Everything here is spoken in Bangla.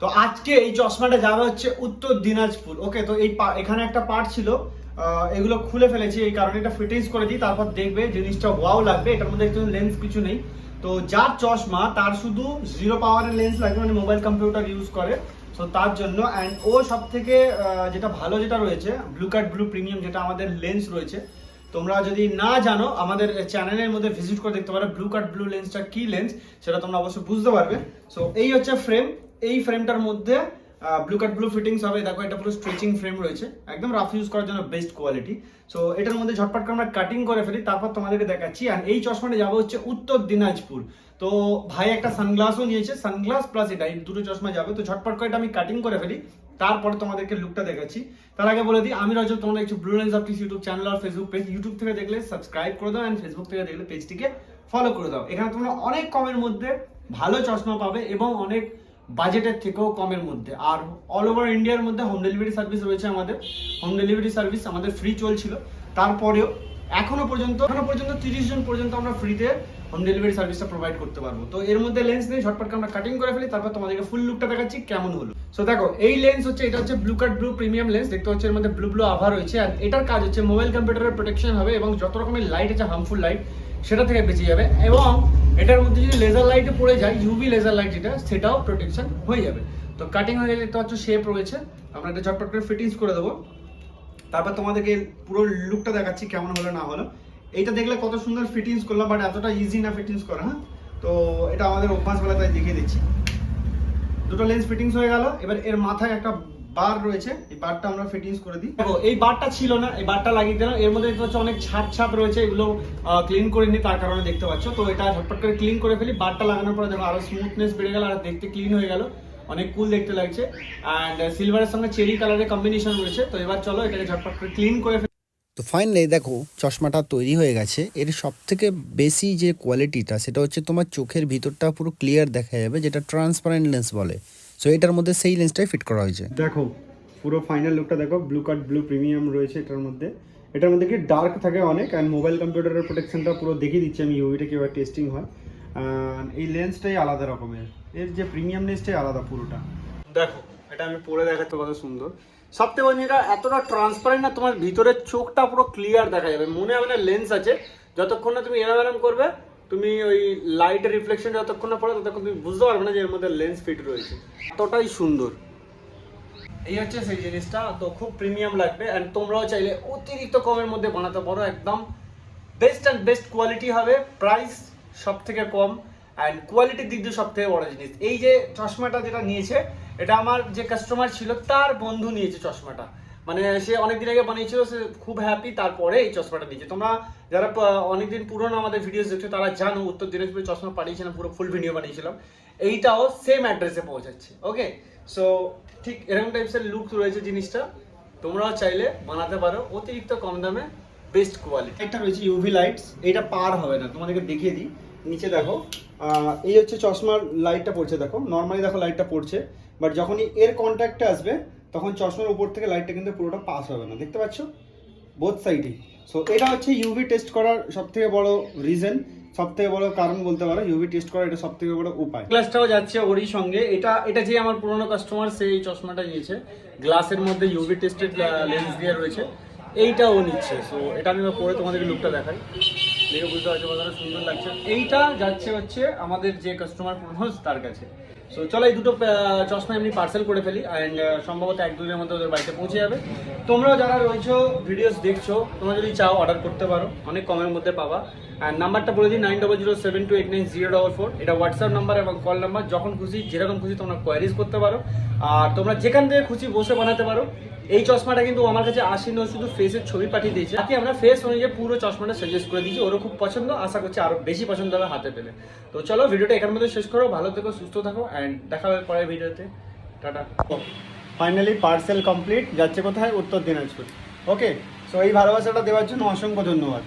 তো আজকে এই চশমাটা যাবে হচ্ছে উত্তর দিনাজপুর। ওকে তো এই এখানে একটা পার্ট ছিল। এগুলো খুলে ফেলেছি এই কারণে এটা ফিটিংস করে দিই, তারপর দেখবে জিনিসটা ওয়াও লাগবে, এটার মধ্যে একটু লেন্স কিছু নেই। তো যার চশমা, তার শুধু জিরো পাওয়ারের লেন্স লাগবে মানে মোবাইল কম্পিউটার ইউজ করে। তো তার জন্য অ্যান্ড ও সব থেকে যেটা ভালো যেটা রয়েছে ব্লু কার্ড ব্লু প্রিমিয়াম যেটা আমাদের লেন্স রয়েছে। তোমরা যদি না জানো, আমাদের চ্যানেলের মধ্যে ভিজিট করে দেখতে পারো ব্লু কার্ড ব্লু লেন্সটা কি লেন্স সেটা তোমরা অবশ্যই বুঝতে পারবে। সো এই হচ্ছে ফ্রেম এই ফ্রেমটার মধ্যে ব্লু কার্ড ব্লু ফিটিংস হবে। দেখো, এটা পুরো স্ট্রেচিং ফ্রেম রয়েছে। একদম রাফ ইউজ করার জন্য বেস্ট কোয়ালিটি সো এটার মধ্যে ঝটপট করে আমরা কাটিং করে ফেলি, তারপর তোমাদেরকে দেখাচ্ছি। আর এই চশমাটা যাব হচ্ছে উত্তর দিনাজপুর। তো, ভাই একটা সানগ্লাসও নিয়েছে। সানগ্লাস প্লাস এটা, এই দুটো চশমা যাবে। তো ঝটপট করে এটা আমি কাটিং করে ফেলি। তারপরে তোমাদেরকে লুকটা দেখাচ্ছি। তার আগে বলে দিই, আমি রয়েছে তোমরা একটু blue lens office YouTube channel আর ফেসবুক পেজ ইউটিউব থেকে দেখলে সাবস্ক্রাইব করে দাও। অ্যান্ড ফেসবুক থেকে দেখলে পেজটিকে ফলো করে দাও। এখানে তোমরা অনেক কমের মধ্যে ভালো চশমা পাবে এবং অনেক বাজেটের থেকেও কমের মধ্যে। আর অল ওভার ইন্ডিয়ার মধ্যে হোম ডেলিভারি সার্ভিস রয়েছে আমাদের। হোম ডেলিভারি সার্ভিস আমাদের ফ্রি চলছিল। তারপরেও এখনও পর্যন্ত এখনও পর্যন্ত তিরিশ জন পর্যন্ত আমরা ফ্রিতে হোম ডেলিভারি সার্ভিসটা প্রোভাইড করতে পারব। তো এর মধ্যে লেন্স নিয়ে ঝটপট আমরা কাটিং করে ফেলি, তারপর তোমাদেরকে ফুল লুকটা দেখাচ্ছি, কেমন হলো। সো দেখো, এই লেন্স হচ্ছে, এটা হচ্ছে blue card blue premium lens দেখতে হচ্ছে এর মধ্যে ব্লু ব্লু আভা রয়েছে আর এটার কাজ হচ্ছে মোবাইল কম্পিউটারের প্রোটেকশন হবে এবং যত রকমের লাইট আছে হার্মফুল লাইট সেটা থেকে বেঁচে যাবে, এবং এটার মধ্যে যদি লেজার লাইটে পড়ে যায় ইউভি লেজার লাইট যেটা, সেটাও প্রোটেকশন হয়ে যাবে। তো কাটিং হয়ে গেলে দেখতে পাচ্ছ শেপ রয়েছে, আমরা এটা ঝটপট করে ফিটিংস করে দেবো। তারপর তোমাদেরকে পুরো লুকটা দেখাচ্ছি, কেমন হলো, না হলো। এইটা দেখলে কত সুন্দর ফিটিংস করলাম বাট এতটা ইজি না ফিটিংস করা হ্যাঁ? তো এটা আমাদের অভ্যাস বেলা তাই দেখিয়ে দিচ্ছি। দুটো লেন্স ফিটিংস হয়ে গেল। এবার এর মাথায় একটা বার রয়েছে। এই বারটা আমরা ফিটিংস করে দিই। দেখো, এই বারটা ছিল না, এই বারটা লাগিয়ে দিলাম। এর মধ্যে দেখতে পাচ্ছ অনেক ছাপ ছাপ রয়েছে, এগুলো ক্লিন করে নি, তার কারণে দেখতে পাচ্ছ। তো এটা ঝটপট করে ক্লিন করে ফেলি। বারটা লাগানোর পরে দেখো, আরও স্মুথনেস বেড়ে গেল, আর দেখতে ক্লিন হয়ে গেল। অনেক কুল দেখতে লাগছে। অ্যান্ড সিলভারের সঙ্গে চেরি কালারের কম্বিনেশন রয়েছে। তো এবার চলো, এটাকে ঝটপট করে ক্লিন করে। তো ফাইনালি দেখো, চশমাটা তৈরি হয়ে গেছে। এর সব থেকে বেশি যে কোয়ালিটিটা সেটা হচ্ছে তোমার চোখের ভিতরটা পুরো ক্লিয়ার দেখা যাবে, যেটা ট্রান্সপারেন্ট লেন্স বলে। সো এটার মধ্যে সেই লেন্সটাই ফিট করা হয়েছে। দেখো, পুরো ফাইনাল লুকটা দেখো ব্লু কার্ড ব্লু প্রিমিয়াম রয়েছে এটার মধ্যে। এটার মধ্যে কি ডার্ক থাকে অনেক অ্যান্ড মোবাইল কম্পিউটারের প্রোটেকশনটা পুরো দেখিয়ে দিচ্ছি আমি ইউভিটা কীভাবে টেস্টিং হয়। এই লেন্সটাই আলাদা রকমের। এর যে প্রিমিয়াম লেন্সটাই আলাদা পুরোটা। দেখো, এটা আমি পরে দেখাতে কত সুন্দর। সবথেকে বড় এটা এতটা ট্রান্সপারেন্ট না, তোমার ভিতরের চোখটা পুরো ক্লিয়ার দেখা যাবে। মনে হবে না লেন্স আছে। যতক্ষণ না তুমি এরম করবে, তুমি ওই লাইটের রিফ্লেকশন যতক্ষণ না পড়ে ততক্ষণ তুমি বুঝতে পারবে না যে এর মধ্যে লেন্স ফিট রয়েছে। এতটাই সুন্দর। এই হচ্ছে সেই জিনিসটা। তো খুব প্রিমিয়াম লাগবে। অ্যান্ড তোমরাও চাইলে অতিরিক্ত কমের মধ্যে বানাতে পারো। একদম বেস্ট অ্যান্ড বেস্ট কোয়ালিটি হবে। প্রাইস সব থেকে কম। অ্যান্ড কোয়ালিটির দিক দিয়ে সব থেকে বড় জিনিস। এই যে চশমাটা যেটা নিয়েছে, এটা আমার যে কাস্টমার ছিল, তার বন্ধু নিয়েছে চশমাটা। মানে সে অনেকদিন আগে বানিয়েছিল, সে খুব হ্যাপি তারপরে এই চশমাটা নিয়েছে তোমরা যারা অনেকদিন পুরনো আমাদের ভিডিওস দেখছ, তারা জানো, উত্তর দিনাজপুরে চশমা পাঠিয়েছিলাম পুরো ফুল ভিডিও বানিয়েছিলাম। এইটাও সেম অ্যাড্রেসে পৌঁছাচ্ছে ওকে সো ঠিক এরকম টাইপসের লুক রয়েছে জিনিসটা। তোমরাও চাইলে বানাতে পারো, অতিরিক্ত কম দামে। বেস্ট কোয়ালিটি একটা রয়েছে ইউভি লাইটস এটা পার হবে না তোমাদেরকে দেখিয়ে দিই। নিচে দেখো এই হচ্ছে চশমার লাইটটা পড়ছে দেখো। নর্মালি দেখো লাইটটা পড়ছে বাট যখনই এর কন্ট্যাক্টে আসবে তখন চশমার উপর থেকে লাইটটা কিন্তু পুরোটা পাস হবে না দেখতে পাচ্ছ? বোথ সাইডে সো এটা হচ্ছে ইউভি টেস্ট করার সব থেকে বড় রিজন সব থেকে বড় কারণ বলতে পারো ইউভি টেস্ট করার এটা সব থেকে বড় উপায়। গ্লাসটাও যাচ্ছে ওরই সঙ্গে। এটা এটা যে আমার পুরনো কাস্টমার সেই চশমাটা নিয়েছে। গ্লাসের মধ্যে ইউভি টেস্টেড লেন্স দিয়ে রয়েছে। এইটাও নিচ্ছে। সো এটা আমি পরে তোমাদেরকে লুকটা দেখাই। দেখে বুঝতে পারছ কতটা সুন্দর লাগছে। এইটা যাচ্ছে হচ্ছে আমাদের যে কাস্টমার প্রমোস তার কাছে। সো চলো এই দুটো চশমা এমনি পার্সেল করে ফেলি অ্যান্ড সম্ভবত এক দুদিনের মধ্যে ওদের বাড়িতে পৌঁছে যাবে। তোমরাও যারা রয়েছো ভিডিওস দেখছ, তোমরা যদি চাও অর্ডার করতে পারো, অনেক কমের মধ্যে পাবা। আর নাম্বারটা বলে দিই nine double zero seven two eight nine zero double four এটা হোয়াটসঅ্যাপ নাম্বার এবং কল নাম্বার যখন খুশি, যেরকম খুশি তোমরা কোয়ারিজ করতে পারো। আর তোমরা যেখান থেকে খুশি বসে বানাতে পারো। এই চশমাটা কিন্তু আমার কাছে আসেনি শুধু ফেসের ছবি পাঠিয়ে দিয়েছে। বাকি আমরা ফেস অনুযায়ী পুরো চশমাটা সাজেস্ট করে দিয়েছি, ওরও খুব পছন্দ। আশা করছি আরও বেশি পছন্দ হবে হাতে পেলে। তো চলো ভিডিওটা এখান মধ্যে শেষ করো। ভালো থেকো, সুস্থ থাকো অ্যান্ড দেখা হবে পরের ভিডিওতে। টাটা। ফাইনালি পার্সেল কমপ্লিট যাচ্ছে কোথায়? উত্তর দিনাজপুর। ওকে সো এই ভালোবাসাটা দেওয়ার জন্য অসংখ্য ধন্যবাদ।